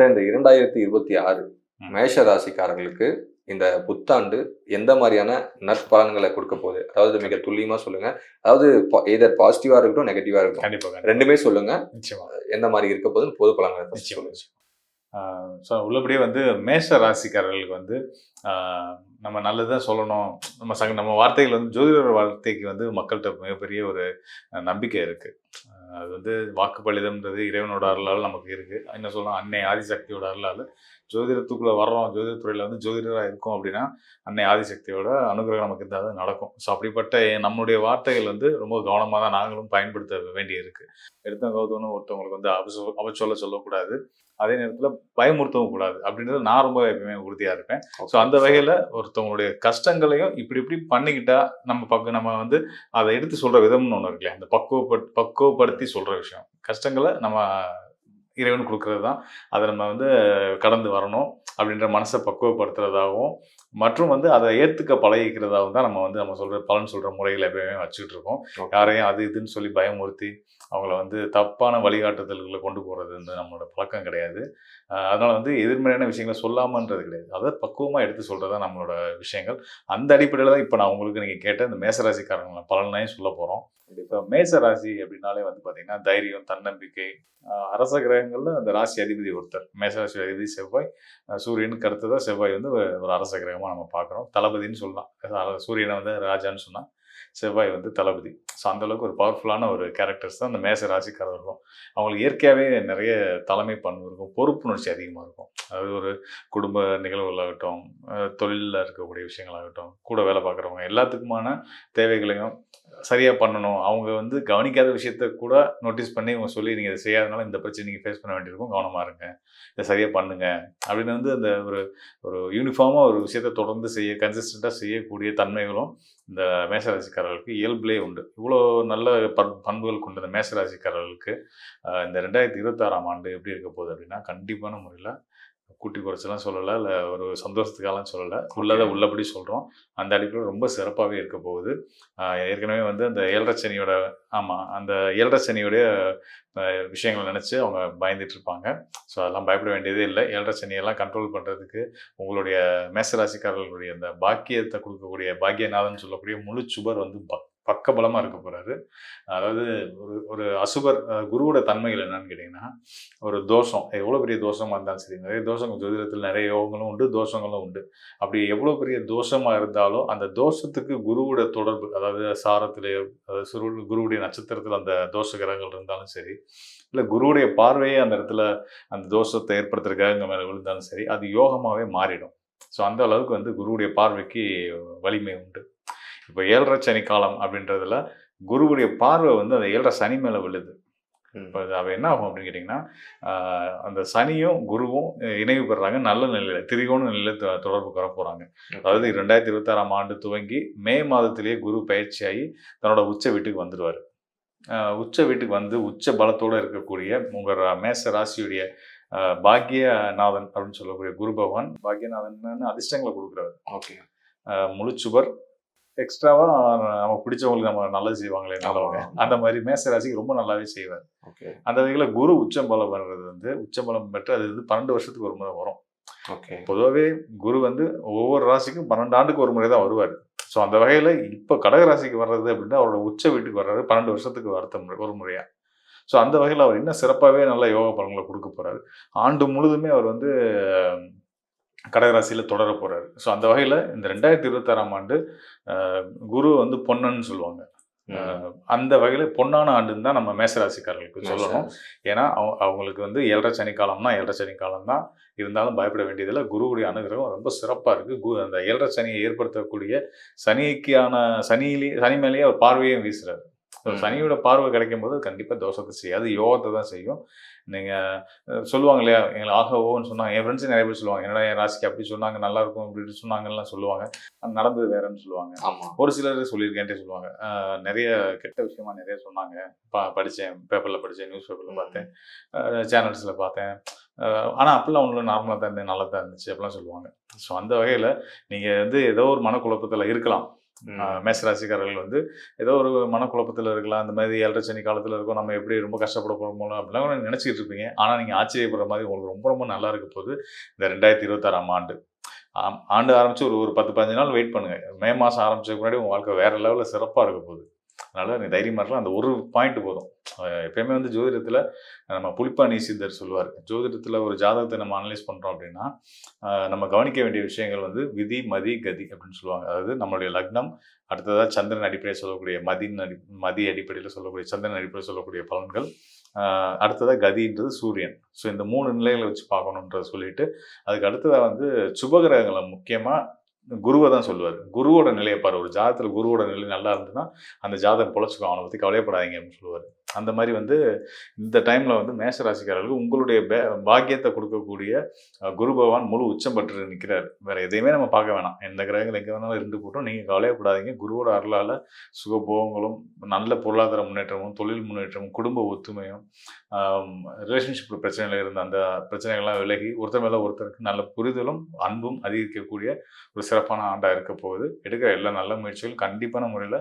Sir இந்த இரண்டாயிரத்தி இருபத்தி ஆறு. மேஷ ராசிக்காரர்களுக்கு இந்த புத்தாண்டு எந்த மாதிரியான நற்பலன்களை கொடுக்க போகுது? அதாவது மிக துல்லியமா சொல்லுங்க. அதாவது எதர் பாசிட்டிவா இருக்கட்டும் நெகட்டிவா இருக்கட்டும். கண்டிப்பா கண்டிப்பா. ரெண்டுமே சொல்லுங்க. எந்த மாதிரி இருக்க போகுதுன்னு பொது பலன்களை சொல்லுங்க. ஸோ உள்ளபடியே வந்து மேஷ ராசிக்காரர்களுக்கு வந்து நம்ம நல்லதாக சொல்லணும். நம்ம சங்க நம்ம வார்த்தைகள் வந்து ஜோதிடர் வார்த்தைக்கு வந்து மக்கள்கிட்ட மிகப்பெரிய ஒரு நம்பிக்கை இருக்குது அது வந்து வாக்குப்பளிதம்ன்றது இறைவனோட அருளால் நமக்கு இருக்குது என்ன சொல்லலாம் அன்னை ஆதிசக்தியோட அருளால் ஜோதிடத்துக்குள்ளே வர்றோம் ஜோதிடத்துறையில் வந்து ஜோதிடராக இருக்கோம் அப்படின்னா அன்னை ஆதிசக்தியோட அனுகிரகம் நமக்கு இருந்தால் தான் நடக்கும். ஸோ அப்படிப்பட்ட நம்மளுடைய வார்த்தைகள் வந்து ரொம்ப கவனமாக தான் நாங்களும் பயன்படுத்த வேண்டி இருக்கு எடுத்த கௌதம்னு ஒருத்தவங்களுக்கு வந்து அவச அவச்சொல்ல சொல்லக்கூடாது. அதே நேரத்தில் பயமுறுத்தவும் கூடாது. அப்படின்றது நான் ரொம்ப எப்பயுமே உறுதியாக இருப்பேன். ஸோ அந்த வகையில் ஒருத்தவங்களுடைய கஷ்டங்களையும் இப்படி இப்படி பண்ணிக்கிட்டா நம்ம பக்கம் நம்ம வந்து அதை எடுத்து சொல்கிற விதம்னு ஒன்று இருக்குல்ல அந்த பக்குவப்பட் பக்குவப்படுத்தி சொல்கிற விஷயம். கஷ்டங்களை நம்ம இறைவன் கொடுக்கறது தான் அதை நம்ம வந்து கடந்து வரணும். அப்படின்ற மனசை பக்குவப்படுத்துறதாகவும் மற்றும் வந்து அதை ஏற்றுக்க பழகிக்கிறதாகவும் தான் நம்ம வந்து நம்ம சொல்கிற பலன் சொல்கிற முறைகளை எப்பயுமே வச்சுக்கிட்டு இருக்கோம். யாரையும் அது இதுன்னு சொல்லி பயமுறுத்தி அவங்கள வந்து தப்பான வழிகாட்டுதல்களை கொண்டு போகிறது வந்து நம்மளோட பழக்கம் கிடையாது. அதனால வந்து எதிர்மறையான விஷயங்களை சொல்லாமன்றது கிடையாது. அதை பக்குவமாக எடுத்து சொல்கிறது தான் நம்மளோட விஷயங்கள். அந்த அடிப்படையில் தான் இப்போ நான் உங்களுக்கு நீங்கள் கேட்ட இந்த மேசராசிக்காரங்களை பலனையும் சொல்ல போகிறோம் இப்போ மேச ராசி அப்படின்னாலே வந்து பார்த்தீங்கன்னா தைரியம் தன்னம்பிக்கை அரச கிரகங்களில் அந்த ராசி அதிபதி ஒருத்தர். மேசராசி அதிபதி செவ்வாய் சூரியனுக்கு அடுத்ததாக செவ்வாய் வந்து ஒரு அரச கிரகமாக நம்ம பார்க்குறோம். தளபதின்னு சொல்லலாம். சூரியனை வந்து ராஜான்னு சொன்னால் செவ்வாய் வந்து தளபதி. ஸோ அளவுக்கு ஒரு பவர்ஃபுல்லான ஒரு கேரக்டர்ஸ் தான் அந்த மேச ராசிக்காரர்களும் அவங்களுக்கு இயற்கையாகவே நிறைய தலைமை பண்பு இருக்கும். பொறுப்புணர்ச்சி அதிகமாக இருக்கும். அதாவது ஒரு குடும்ப நிகழ்வுகளாகட்டும் தொழிலில் இருக்கக்கூடிய விஷயங்களாகட்டும் கூட வேலை பார்க்குறவங்க எல்லாத்துக்குமான தேவைகளையும் சரியாக பண்ணணும். அவங்க வந்து கவனிக்காத விஷயத்த கூட நோட்டீஸ் பண்ணி இவங்க சொல்லி நீங்கள் இதை செய்யாதனால இந்த பிரச்சனை நீங்கள் ஃபேஸ் பண்ண வேண்டியிருக்கும். கவனமாக இருங்க. இதை சரியாக பண்ணுங்க. அப்படின்னு வந்து அந்த ஒரு ஒரு யூனிஃபார்மாக ஒரு விஷயத்தை தொடர்ந்து செய்ய கன்சிஸ்டண்ட்டாக செய்யக்கூடிய தன்மைகளும் இந்த மேசராசிக்காரர்களுக்கு இயல்பிலே உண்டு. இவ்வளோ நல்ல பண் பண்புகள் கொண்ட இந்த மேசராசிக்காரர்களுக்கு இந்த ரெண்டாயிரத்தி இருபத்தாறாம் ஆண்டு எப்படி இருக்க போகுது அப்படின்னா கண்டிப்பான முறையில் கூட்டி குறைச்சலாம் சொல்லலை இல்லை ஒரு சந்தோஷத்துக்காலாம் சொல்லலை. உள்ளதை உள்ளபடி சொல்கிறோம் அந்த அடிப்படையில் ரொம்ப சிறப்பாகவே இருக்க போகுது. ஏற்கனவே வந்து அந்த ஏழரை சனியோட ஆமாம் அந்த ஏழரை சனியோடைய ஆஹ் விஷயங்களை நினச்சி அவங்க பயந்துட்டு இருப்பாங்க. ஸோ அதெல்லாம் பயப்பட வேண்டியதே இல்லை. ஏழரை சனியெல்லாம் கண்ட்ரோல் பண்ணுறதுக்கு உங்களுடைய மேசராசிக்காரர்களுடைய அந்த பாக்கியத்தை கொடுக்கக்கூடிய பாக்கியநாதன் சொல்லக்கூடிய முழு சுபர் வந்து பக்கபலமாக இருக்க போகிறாரு அதாவது ஒரு ஒரு அசுபர் குருவோட தன்மைகள் என்னன்னு கேட்டிங்கன்னா ஒரு தோஷம். எவ்வளோ பெரிய தோஷமாக இருந்தாலும் சரி நிறைய தோஷங்கள் ஜோதிடத்தில் நிறைய யோகங்களும் உண்டு தோஷங்களும் உண்டு. அப்படி எவ்வளோ பெரிய தோஷமாக இருந்தாலும் அந்த தோஷத்துக்கு குருவோட தொடர்பு அதாவது சாரத்தில் அதாவது சுரு குருவுடைய நட்சத்திரத்தில் அந்த தோஷ கிரகங்கள் இருந்தாலும் சரி இல்லை குருவுடைய பார்வையே அந்த இடத்துல அந்த தோஷத்தை ஏற்படுத்துறதுக்காக கிரகங்கள் மேலே விழுந்தாலும் சரி அது யோகமாகவே மாறிடும். ஸோ அந்த அளவுக்கு வந்து குருவுடைய பார்வைக்கு வலிமை உண்டு. இப்போ ஏழரை சனி காலம் அப்படின்றதுல குருவுடைய பார்வை வந்து அந்த ஏழரை சனி மேலே விழுது. இப்போ அது அவ என்ன ஆகும் அப்படின்னு கேட்டிங்கன்னா அந்த சனியும் குருவும் இணைவு பெறாங்க நல்ல நிலையில் திரிகோண நிலையில் தொ- தொடர்புக்கு வர போகிறாங்க அதாவது ரெண்டாயிரத்தி இருபத்தாறாம் ஆண்டு துவங்கி மே மாதத்திலேயே குரு பயிற்சியாகி தன்னோட உச்ச வீட்டுக்கு வந்துடுவார் உச்ச வீட்டுக்கு வந்து உச்ச பலத்தோடு இருக்கக்கூடிய உங்கள் மேச ராசியுடைய ஆஹ் பாக்கியநாதன் அப்படின்னு சொல்லக்கூடிய குரு பகவான் பாக்கியநாதன் அதிர்ஷ்டங்களை கொடுக்குறவர் ஓகே. முழுச்சுவர் எக்ஸ்ட்ராவா நமக்கு பிடிச்சவங்களுக்கு நம்ம நல்லது செய்வாங்களே நல்லவங்க அந்த மாதிரி மேச ராசிக்கு ரொம்ப நல்லாவே செய்வார். அந்த வகையில் குரு உச்சம்பலம் வர்றது வந்து உச்சம்பலம் பெற்று அது வந்து பன்னெண்டு வருஷத்துக்கு ஒரு முறை வரும். ஓகே. பொதுவாகவே குரு வந்து ஒவ்வொரு ராசிக்கும் பன்னெண்டு ஆண்டுக்கு ஒரு முறை தான் வருவார். ஸோ அந்த வகையில் இப்போ கடக ராசிக்கு வர்றது அப்படின்னா அவரோட உச்ச வீட்டுக்கு வர்றாரு பன்னெண்டு வருஷத்துக்கு வரத்த முறை ஒரு முறையாக ஸோ அந்த வகையில் அவர் இன்னும் சிறப்பாகவே நல்ல யோக பலன்களை கொடுக்க போகிறாரு ஆண்டு முழுதுமே அவர் வந்து கடகராசியில் தொடர போகிறாரு ஸோ அந்த வகையில் இந்த ரெண்டாயிரத்தி இருபத்தாறாம் ஆண்டு குரு வந்து பொன்னன்னு சொல்லுவாங்க. அந்த வகையில் பொன்னான ஆண்டுன்னு தான் நம்ம மேசராசிக்காரர்களுக்கு சொல்லணும். ஏன்னா அவங்க அவங்களுக்கு வந்து ஏழரை சனி காலம்னா ஏழரை சனி காலம் தான். இருந்தாலும் பயப்பட வேண்டியதில்லை. குருவுடைய அனுகிரகம் ரொம்ப சிறப்பாக இருக்குது கு அந்த ஏழரை சனியை ஏற்படுத்தக்கூடிய சனிக்கான சனியிலே சனி மேலேயே அவர் பார்வையும் வீசுறாரு. ம். சனியோட பார்வை கிடைக்கும் போது கண்டிப்பாக தோஷத்தை செய்யாது யோகத்தை தான் செய்யும். நீங்கள் சொல்லுவாங்க இல்லையா? எங்களை ஆகவோன்னு சொன்னாங்க. என் ஃப்ரெண்ட்ஸ் நிறைய பேர் சொல்லுவாங்க என்னடா என் ராசிக்கு அப்படி சொன்னாங்க நல்லா இருக்கும் இப்படி சொன்னாங்கலாம் சொல்லுவாங்க. நடந்தது வேறன்னு சொல்லுவாங்க. ஒரு சிலர் சொல்லியிருக்கேன்ட்டே சொல்லுவாங்க. நிறைய கெட்ட விஷயமா நிறைய சொன்னாங்க. ப படித்தேன் பேப்பரில் படித்தேன் நியூஸ் பேப்பரில் பார்த்தேன். சேனல்ஸில் பார்த்தேன். ஆனால் அப்படிலாம் ஒன்றும் நார்மலாக தான் இருந்தேன் நல்லா தான் இருந்துச்சு அப்படிலாம் சொல்லுவாங்க. ஸோ அந்த வகையில் நீங்கள் வந்து ஏதோ ஒரு மனக்குழப்பத்தில் இருக்கலாம். மேசராசிக்காரர்கள் வந்து ஏதோ ஒரு மனக்குழப்பத்தில் இருக்கலாம். அந்த மாதிரி ஏழரை சனி காலத்தில் இருக்கோம். நம்ம எப்படி ரொம்ப கஷ்டப்பட போகிறோமோ அப்படிலாம் நினச்சிக்கிட்டு நினச்சிட்டு இருப்பீங்க. ஆனால் நீங்கள் ஆச்சரியப்படுற மாதிரி உங்களுக்கு ரொம்ப ரொம்ப நல்லா இருக்க போது இந்த ரெண்டாயிரத்தி இருபத்தாறாம் ஆண்டு. ஆம், ஆண்டு ஆரம்பிச்சு ஒரு ஒரு பத்து பதினஞ்சு நாள் வெயிட் பண்ணுங்க. மே மாதம் ஆரம்பிச்சதுக்கு முன்னாடி உங்கள் வாழ்க்கை வேற லெவலில் சிறப்பாக இருக்க போகுது. அதனால நீ தைரியமாக இருக்கலாம் அந்த ஒரு பாயிண்ட் போதும். எப்பயுமே வந்து ஜோதிடத்தில் நம்ம புலிப்பாணி சித்தர் சொல்லுவார். ஜோதிடத்தில் ஒரு ஜாதகத்தை நம்ம அனலைஸ் பண்ணுறோம் அப்படின்னா நம்ம கவனிக்க வேண்டிய விஷயங்கள் வந்து விதி மதி கதி அப்படின்னு சொல்லுவாங்க. அதாவது நம்மளுடைய லக்னம் அடுத்ததாக சந்திரன் அடிப்படையில் சொல்லக்கூடிய மதியின் அடி மதி அடிப்படையில் சொல்லக்கூடிய சந்திரன் அடிப்படையில் சொல்லக்கூடிய பலன்கள். அடுத்ததாக கதின்றது சூரியன். ஸோ இந்த மூணு நிலைகளை வச்சு பார்க்கணுன்றத சொல்லிட்டு அதுக்கு அடுத்ததாக வந்து சுபகிரகங்களை முக்கியமாக குருவை தான் சொல்லுவார். குருவோட நிலையை பாரு. ஒரு ஜாதத்தில் குருவோட நிலை நல்லா இருந்ததுன்னா அந்த ஜாதகம் பொழைச்சிக்கும். அவனை பற்றி கவலைப்படாதீங்க அப்படின்னு சொல்லுவார். அந்த மாதிரி வந்து இந்த டைமில் வந்து மேஷ ராசிக்காரர்களுக்கு உங்களுடைய பே- பாக்கியத்தை கொடுக்கக்கூடிய குரு பகவான் முழு உச்சம் பெற்று நிற்கிறார் வேறு எதையுமே நம்ம பார்க்க வேணாம். எந்த கிரகங்கள் எங்கே வேணாலும் இருந்து போட்டோம் நீங்கள் கவலையப்படாதீங்க குருவோட அருளால் சுகபோகங்களும் நல்ல பொருளாதார முன்னேற்றமும் தொழில் முன்னேற்றமும் குடும்ப ஒத்துமையும் ரிலேஷன்ஷிப் பிரச்சனைகள் இருந்த அந்த பிரச்சனைகள்லாம் விலகி ஒருத்தர் மேலே ஒருத்தருக்கு நல்ல புரிதலும் அன்பும் அதிகரிக்கக்கூடிய ஒரு சிறப்பான ஆண்டாக இருக்க போகுது. எடுக்கிற எல்லா நல்ல முயற்சிகளும் கண்டிப்பான முறையில்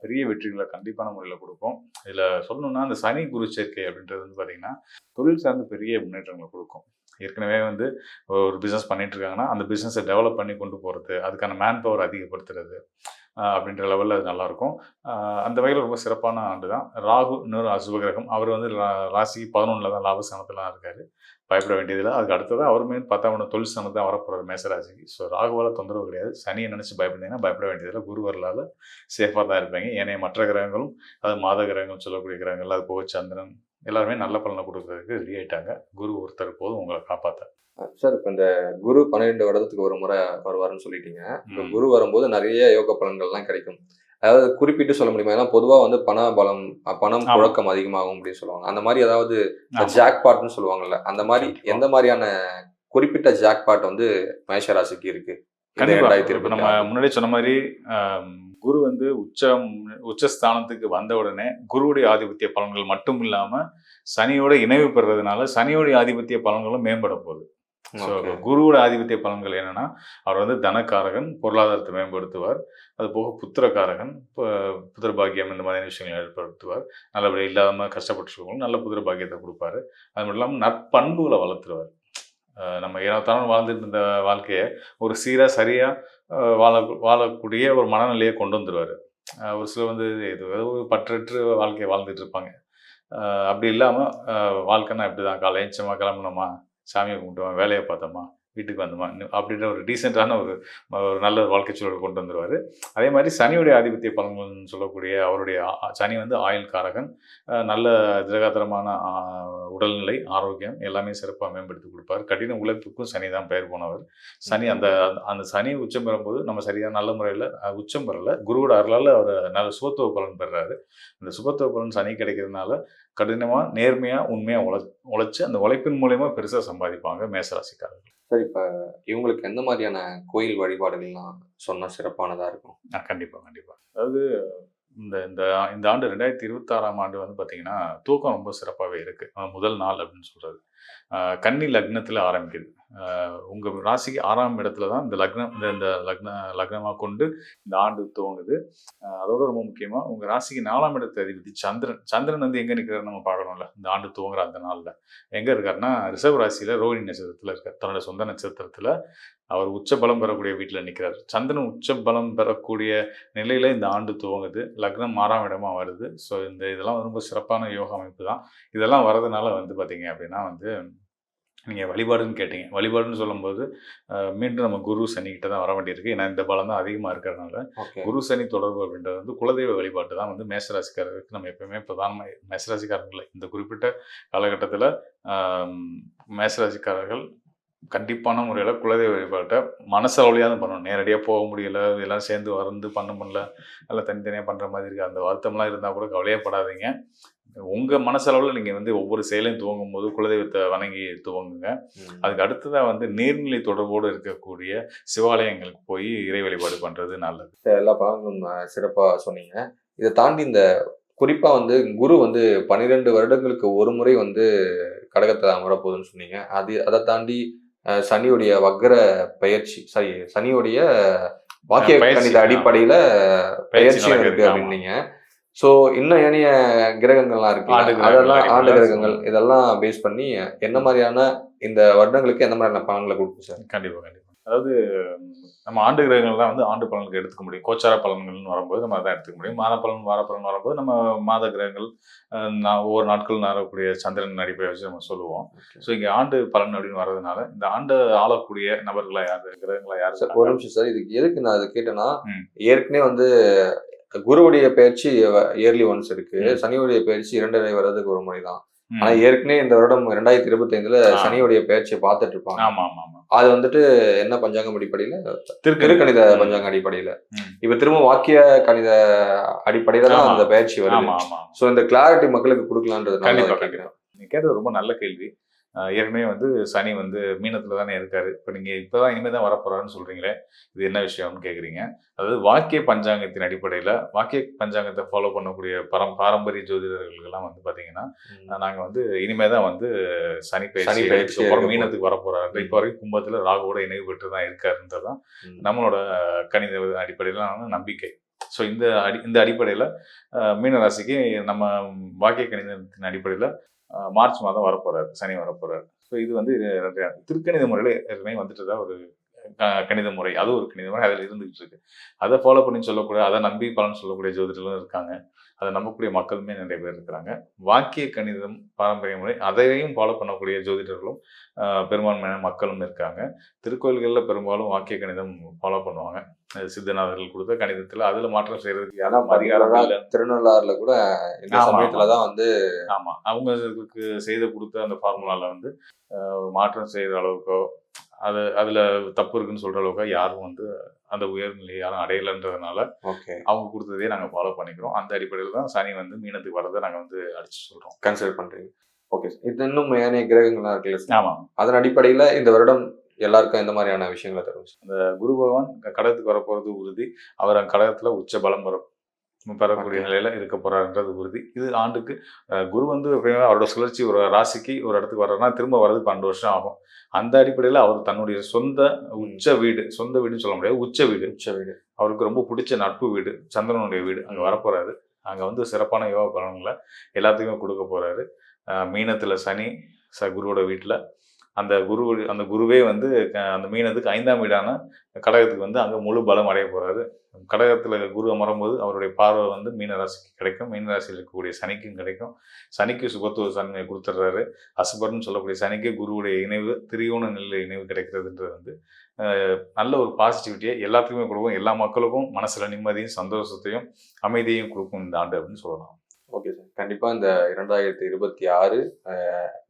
பெரிய வெற்றிகளை கண்டிப்பான முறையில் கொடுக்கும். இதில் சொல்லணும்னா அந்த சனி குரு சேர்க்கை அப்படின்றது வந்து பார்த்தீங்கன்னா தொழில் சார்ந்து பெரிய முன்னேற்றங்களை கொடுக்கும். ஏற்கனவே வந்து ஒரு பிஸ்னஸ் பண்ணிட்டு இருக்காங்கன்னா அந்த பிஸ்னஸை டெவலப் பண்ணி கொண்டு போகிறது அதுக்கான மேன் பவர் அதிகப்படுத்துறது அப்படின்ற லெவலில் அது நல்லாயிருக்கும் அந்த வகையில் ரொம்ப சிறப்பான ஆண்டு தான் ராகு இன்னொரு அசுபகிரகம். அவர் வந்து ராசி பதினொன்றில் தான் லாபஸ்தானத்தில் இருக்கார். பயப்பட வேண்டியதில்லை. அதுக்கு அடுத்தது அவருமே பத்தாம் தொழில் ஸ்தானத்து தான் வரப்போகிறார் மேசராசிக்கு. ஸோ ராகுவால் தொந்தரவு கிடையாது. சனியை நினச்சி பயப்படுறீங்கன்னா பயப்பட வேண்டியதில்லை. குரு சேஃபாக தான் இருப்பீங்க. ஏனைய மற்ற கிரகங்களும் அது மாத கிரகங்கள் சொல்லக்கூடிய கிரகங்கள் அது போக சந்திரன் எல்லாருமே நல்ல பலனை கொடுக்குறதுக்கு ரெடி ஆகிட்டாங்க குரு ஒருத்தர் போதும் உங்களை காப்பாற்ற சார் இப்போ இந்த குரு பன்னிரெண்டு வருடத்துக்கு ஒரு முறை வருவாருன்னு சொல்லிட்டீங்க இப்போ. குரு வரும்போது நிறைய யோக பலன்கள்லாம் கிடைக்கும் அதாவது குறிப்பிட்டு சொல்ல முடியுமா ஏன்னா பொதுவா வந்து பண பலம் பணம். புழக்கம் அதிகமாகும் அப்படின்னு சொல்லுவாங்க அந்த மாதிரி அதாவது ஆமா. ஜாக்பாட்னு சொல்லுவாங்கல்ல அந்த மாதிரி. எந்த மாதிரியான குறிப்பிட்ட ஜாக்பாட் வந்து மேஷ ராசிக்கு இருக்கு இந்த கண்டிப்பா ரெண்டாயிரத்தி இப்ப இருபத்தி நம்ம. முன்னாடி சொன்ன மாதிரி குரு வந்து உச்சம் உச்சஸ்தானத்துக்கு வந்த உடனே குருவுடைய ஆதிபத்திய பலன்கள் மட்டும் இல்லாம சனியோட இணைவு பெறுறதுனால சனியோடைய ஆதிபத்திய பலன்களும் மேம்பட போகுது ஸோ. குருவோட ஆதிபத்திய பலன்கள் என்னன்னா அவர் வந்து தனக்காரகன் பொருளாதாரத்தை மேம்படுத்துவார். அது போக புத்திரக்காரகன் புத்திர பாக்கியம் இந்த மாதிரியான விஷயங்களை ஏற்படுத்துவார். நல்லபடியாக இல்லாமல் கஷ்டப்பட்டு நல்ல புத்திர பாக்கியத்தை கொடுப்பாரு. அது மட்டும் இல்லாமல் நற்பண்புகளை வளர்த்துருவார். நம்ம ஏனத்தாலும் வாழ்ந்துட்டு இருந்த வாழ்க்கையை ஒரு சீராக சரியாக வாழ வாழக்கூடிய ஒரு மனநிலையை கொண்டு வந்துடுவார் ஒரு சிலர் வந்து இது ஏதோ ஒரு பற்றற்று வாழ்க்கையை வாழ்ந்துட்டு இருப்பாங்க. அப்படி இல்லாமல் வாழ்க்கைன்னா இப்படி தான் காலை ஏஞ்சமா கிளம்புனோமா சாமியை கும்பிட்டோமா வேலையை பார்த்தோமா வீட்டுக்கு வந்தோமா? அப்படின்ற ஒரு டீசெண்டான ஒரு ஒரு நல்ல வாழ்க்கை சூழல் கொண்டு வந்துடுவார் அதே மாதிரி சனியுடைய ஆதிபத்திய பலன்கள்னு சொல்லக்கூடிய அவருடைய சனி வந்து ஆயுள் காரகன். நல்ல திரகாத்திரமான உடல்நிலை ஆரோக்கியம் எல்லாமே சிறப்பாக மேம்படுத்தி கொடுப்பார். கடின உழைப்புக்கும் சனி தான் பெயர் போனவர். சனி அந்த அந்த சனி உச்சம் பெறும்போது நம்ம சரியாக நல்ல முறையில் உச்சம் பெறல. குருவோட அருளால் அவர் நல்ல சுபத்துவ பலன் பெறுறாரு அந்த சுபத்துவ பலன் சனி கிடைக்கிறதுனால கடினமாக நேர்மையாக உண்மையாக உழ உழைச்சி அந்த உழைப்பின் மூலயமா பெருசாக சம்பாதிப்பாங்க மேசராசிக்காரர்கள். சார் இப்போ இவங்களுக்கு எந்த மாதிரியான கோயில் வழிபாடுகள்லாம் சொன்னால் சிறப்பானதாக இருக்கும்? ஆ கண்டிப்பாக கண்டிப்பாக அதாவது இந்த இந்த இந்த ஆண்டு ரெண்டாயிரத்தி இருபத்தாறாம் ஆண்டு வந்து பார்த்தீங்கன்னா தூக்கம் ரொம்ப சிறப்பாகவே இருக்குது முதல் நாள் அப்படின்னு சொல்கிறது கன்னி லக்னத்தில் ஆரம்பிக்குது. உங்கள் ராசிக்கு ஆறாம் இடத்துல தான் இந்த லக்னம் இந்த இந்த லக்ன லக்னமாக கொண்டு இந்த ஆண்டு துவங்குது அதோட ரொம்ப முக்கியமாக உங்கள் ராசிக்கு நாலாம் இடத்து அதிபதி சந்திரன். சந்திரன் வந்து எங்கே நிற்கிறாரு நம்ம பார்க்கணும்ல. இந்த ஆண்டு துவங்குற அந்த நாளில். எங்கே இருக்காருன்னா ரிசர்வ் ராசியில் ரோஹிணி நட்சத்திரத்தில் இருக்கார். தன்னோட சொந்த நட்சத்திரத்தில் அவர் உச்ச பலம் பெறக்கூடிய வீட்டில் நிற்கிறார் சந்திரன் உச்ச பலம் பெறக்கூடிய நிலையில் இந்த ஆண்டு துவங்குது. லக்னம் ஆறாம் இடமா வருது. ஸோ இந்த இதெல்லாம் ரொம்ப சிறப்பான யோக அமைப்பு தான். இதெல்லாம் வரதுனால வந்து பார்த்தீங்க அப்படின்னா வந்து நீங்கள் வழிபாடுன்னு கேட்டீங்க. வழிபாடுன்னு சொல்லும்போது மீண்டும் நம்ம குரு சனிக்கிட்ட தான் வர வேண்டியிருக்கு. ஏன்னா இந்த பலம் தான் அதிகமாக இருக்கிறதுனால குரு சனி தொடர்பு அப்படின்றது வந்து குலதெய்வ வழிபாட்டு தான் வந்து மேசராசிக்காரருக்கு நம்ம எப்பயுமே பிரதானமாக மேசராசிக்காரர்கள் இந்த குறிப்பிட்ட காலகட்டத்தில் மேசராசிக்காரர்கள் கண்டிப்பான முறையில் குலதெய்வ வழிபாட்டை மனசளவுலையாவது பண்ணணும். நேரடியாக போக முடியல எல்லாம் சேர்ந்து வந்து பண்ண முடியல எல்லாம் தனித்தனியாக பண்ணுற மாதிரி இருக்குது அந்த வருத்தம்லாம் இருந்தால் கூட கவலையப்படாதீங்க உங்கள் மனசளவில் நீங்கள் வந்து ஒவ்வொரு செயலையும் துவங்கும் போது குலதெய்வத்தை வணங்கி துவங்குங்க. அதுக்கு அடுத்ததாக வந்து நீர்நிலை தொடர்போடு இருக்கக்கூடிய சிவாலயங்களுக்கு போய் இறை வழிபாடு பண்ணுறது நல்லது எல்லா பலன்களும் அஹ், சிறப்பா சொன்னீங்க இதை தாண்டி இந்த குறிப்பா வந்து குரு வந்து பன்னிரெண்டு வருடங்களுக்கு ஒரு முறை வந்து கடகத்தை அமர போகுதுன்னு சொன்னீங்க அது அதை தாண்டி சனியுடைய வக்ர பயிற்சி சாரி சனியுடைய வாக்கிய பயிற்சி, கணித. அடிப்படையில பயிற்சி இருக்கு. அப்படின்னீங்க சோ இன்னும் ஏனைய கிரகங்கள்லாம் இருக்கு. அதெல்லாம் ஆண்டு கிரகங்கள். இதெல்லாம் பேஸ் பண்ணி என்ன மாதிரியான இந்த வருடங்களுக்கு எந்த மாதிரியான பலன்களை கொடுக்கும் சார்? கண்டிப்பா கண்டிப்பா. அதாவது நம்ம ஆண்டு கிரகங்கள் தான் வந்து ஆண்டு பலன்களுக்கு எடுத்துக்க முடியும். கோச்சார பலன்கள்னு வரும்போது நம்ம அதான் எடுத்துக்க முடியும். மாத பலன் வார பலன் வரும்போது நம்ம மாத கிரகங்கள் ஒவ்வொரு நாட்கள் வரக்கூடிய சந்திரன் அடிப்படை வச்சு நம்ம சொல்லுவோம். ஸோ இங்கே ஆண்டு பலன் அப்படின்னு வர்றதுனால இந்த ஆண்டு ஆளக்கூடிய நபர்களா யாரு கிரகங்களா யாரு சார் ஒரு நிமிஷம் சார். இதுக்கு எதுக்கு நான் அதை கேட்டேன்னா. ஏற்கனவே வந்து குருவுடைய பயிற்சி இயர்லி ஒன்ஸ் இருக்கு. சனியுடைய பயிற்சி இரண்டரை வர்றதுக்கு ஒரு முறை தான். ஆனா ஏற்கனவே இந்த வருடம் ரெண்டாயிரத்தி இருபத்தி ஐந்துல. சனியுடைய பயிற்சியை பார்த்துட்டு இருப்பாங்க ஆமா ஆமா ஆமா அது வந்துட்டு என்ன பஞ்சாங்கம் அடிப்படையில திருக்கு திருக்கணித. பஞ்சாங்க அடிப்படையில. இப்ப திரும்ப வாக்கிய கணித அடிப்படையில தான். அந்த பயிற்சி வருது சோ இந்த கிளாரிட்டி மக்களுக்கு நீங்க கேட்டது ரொம்ப நல்ல கேள்வி ஏற்கனவே வந்து சனி வந்து மீனத்துல தானே இருக்காரு. இப்போ நீங்க இப்பதான் இனிமே தான் வரப்போறாருன்னு சொல்றீங்களே இது என்ன விஷயம்னு கேக்குறீங்க. அதாவது வாக்கிய பஞ்சாங்கத்தின் அடிப்படையில வாக்கிய பஞ்சாங்கத்தை ஃபாலோ பண்ணக்கூடிய பரம் பாரம்பரிய ஜோதிடர்களுக்கெல்லாம் வந்து பாத்தீங்கன்னா ம். நாங்க வந்து இனிமே தான் வந்து சனி சனி பயிற்சி மீனத்துக்கு வரப்போறாரு. இப்போ வரைக்கும் கும்பத்துல ராகுவோட இணைவு பெற்று தான் இருக்காருன்றதான் ம். நம்மளோட கணித அடிப்படையிலான நம்பிக்கை. ஸோ இந்த அடி இந்த அடிப்படையில் மீன ராசிக்கு நம்ம வாக்கிய கணிதத்தின் அடிப்படையில் மார்ச் மாதம் வரப்போறாரு சனி வரப்போறாரு. ஸோ இது வந்து திருக்கணித முறையில் ஏற்கனவே வந்துட்டு தான் ஒரு க- கணித முறை. அது ஒரு கணித முறை அதில் இருந்துகிட்டு இருக்கு. அதை ஃபாலோ பண்ணி சொல்லக்கூடிய அதை நம்பி பலன் சொல்லக்கூடிய ஜோதிடர்களும் இருக்காங்க. அதை நம்பக்கூடிய மக்களுமே நிறைய பேர் இருக்கிறாங்க. வாக்கிய கணிதம் பாரம்பரிய முறை அதையும் ஃபாலோ பண்ணக்கூடிய ஜோதிடர்களும் பெரும்பான்மையான மக்களும் இருக்காங்க. திருக்கோயில்களில் பெரும்பாலும் வாக்கிய கணிதம் ஃபாலோ பண்ணுவாங்க. சித்தநாதர்கள் கொடுத்த கணிதத்தில் அதில் மாற்றம் செய்யறதுக்கு யாரும் அதிகாரம் திருநள்ளாறுல கூட இந்த சமயத்துல தான் வந்து ஆமா அவங்களுக்கு செய்து கொடுத்த அந்த ஃபார்முலால வந்து மாற்றம் செய்யற அளவுக்கோ அது அதுல தப்பு இருக்குன்னு சொல்ற அளவுக்கோ யாரும் வந்து அந்த உயர்நிலை யாரும் அடையலைன்றதுனால ஓகே அவங்க கொடுத்ததே நாங்க ஃபாலோ பண்ணிக்கிறோம். அந்த அடிப்படையில் தான் சனி வந்து மீனத்துக்கு வரதை நாங்க வந்து அடிச்சு சொல்றோம். கன்சிடர் பண்றீங்க. ஓகே இது இன்னும் ஏனைய கிரகங்கள்லாம் இருக்குல்ல சார் ஆமா அதன் அடிப்படையில இந்த வருடம் எல்லாருக்கும் எந்த மாதிரியான விஷயங்களை தரும் சார்? அந்த குரு பகவான் கடகத்துக்கு வரப்போறது உறுதி. அவர் அந்த கடகத்துல உச்ச பலம் வரும் பெறக்கூடிய. நிலையில இருக்க போறாருன்றது உறுதி. இது ஆண்டுக்கு குரு வந்து அவரோட சுழற்சி ஒரு ராசிக்கு ஒரு இடத்துக்கு வர்றதுனா திரும்ப வர்றது பன்னெண்டு வருஷம் ஆகும். அந்த அடிப்படையில் அவர் தன்னுடைய சொந்த உச்ச வீடு சொந்த வீடுன்னு சொல்ல முடியாது உச்ச வீடு. உச்ச வீடு. அவருக்கு ரொம்ப பிடிச்ச நட்பு வீடு சந்திரனுடைய வீடு அங்கே வரப்போறாரு. அங்கே வந்து சிறப்பான யோகா பலன்களை எல்லாத்துக்குமே கொடுக்க போறாரு. அஹ் மீனத்துல சனி ச குருவோட வீட்டில். அந்த குரு அந்த குருவே வந்து அந்த மீனத்துக்கு ஐந்தாம் வீடான கடகத்துக்கு வந்து அங்கே முழு பலம் அடைய போகிறாரு கடகத்தில் குரு அமரும்போது அவருடைய பார்வை வந்து மீன ராசிக்கு கிடைக்கும். மீன ராசியில் இருக்கக்கூடிய சனிக்கும் கிடைக்கும். சனிக்கு சுபத்துவ தன்மையை கொடுத்துட்றாரு. அசுபர்னு சொல்லக்கூடிய சனிக்கு குருவுடைய இணைவு திரியோண நிலை இணைவு கிடைக்கிறதுன்றது வந்து நல்ல ஒரு பாசிட்டிவிட்டியை எல்லாத்துக்குமே கொடுக்கும். எல்லா மக்களுக்கும் மனசில் நிம்மதியும் சந்தோஷத்தையும் அமைதியையும் கொடுக்கும் இந்த ஆண்டு அப்படின்னு சொல்லலாம். ஓகே சார் கண்டிப்பா இந்த இரண்டாயிரத்தி இருபத்தி ஆறு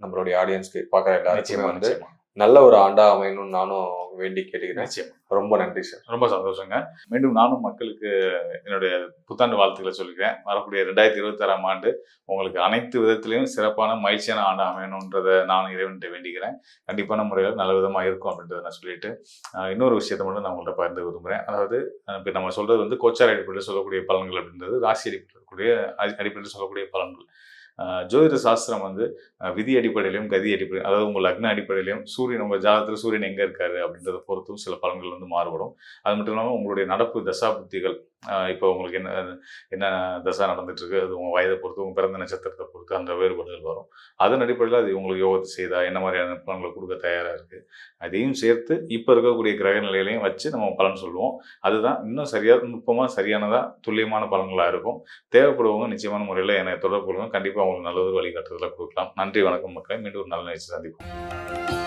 நம்மளுடைய ஆடியன்ஸ்க்கு பார்க்குற எல்லாருக்குமே வந்து நல்ல ஒரு ஆண்டா அமையணும்னு நானும் வேண்டி கேட்டுக்கிறேன். நிச்சயமா. ரொம்ப நன்றி சார். ரொம்ப சந்தோஷங்க. மீண்டும் நானும் மக்களுக்கு என்னுடைய புத்தாண்டு வாழ்த்துக்களை சொல்லிக்கிறேன். வரக்கூடிய ரெண்டாயிரத்தி இருபத்தாறாம் ஆண்டு உங்களுக்கு அனைத்து விதத்திலையும் சிறப்பான மகிழ்ச்சியான ஆண்டு அமையணுன்றதை நான் இறைவன்கிட்ட வேண்டிக்கிறேன். கண்டிப்பான முறையில் நல்ல விதமாக இருக்கும் அப்படின்றத நான் சொல்லிட்டு இன்னொரு விஷயத்தை மட்டும் நான் உங்கள்கிட்ட பகிர்ந்து விரும்புகிறேன் அதாவது இப்போ நம்ம சொல்றது வந்து கோச்சார் அடிப்படையில் சொல்லக்கூடிய பலன்கள் அப்படின்றது ராசி அடிப்படையில் இருக்கக்கூடிய அடி- அடிப்படையில் சொல்லக்கூடிய பலன்கள். ஜோதிட சாஸ்திரம் வந்து விதி அடிப்படையிலையும் கதி அடிப்படையிலும் அதாவது உங்கள் லக்ன அடிப்படையிலையும் சூரியன் உங்கள் ஜாதகத்தில் சூரியன் எங்கே இருக்காரு அப்படின்றத பொறுத்தும் சில பலன்கள் வந்து மாறுபடும். அது மட்டும் இல்லாமல் உங்களுடைய நடப்பு தசா புத்திகள் இப்போ உங்களுக்கு என்ன என்ன தசா நடந்துட்டுருக்கு? அது உங்கள் வயதை பொறுத்து உங்கள் பிறந்த நட்சத்திரத்தை பொறுத்து அந்த வேறுபாடுகள் வரும். அதன் அடிப்படையில் அது உங்களுக்கு யோகத்தை செய்தா என்ன மாதிரியான பலன்களை கொடுக்க தயாராக இருக்குது அதையும் சேர்த்து இப்போ இருக்கக்கூடிய கிரக நிலையிலையும் வச்சு நம்ம பலன் சொல்லுவோம். அதுதான் இன்னும் சரியாக நுட்பமாக சரியானதாக துல்லியமான பலன்களாக இருக்கும். தேவைப்படுவவங்க நிச்சயமான முறையில் என்னை தொடர்பு கொள்ளுங்க. கண்டிப்பாக அவங்களுக்கு நல்லது வழிகாட்டுதலாக கொடுக்கலாம். நன்றி வணக்கம் மக்களை. மீண்டும் ஒரு நல்ல நிகழ்ச்சி சந்திப்போம்.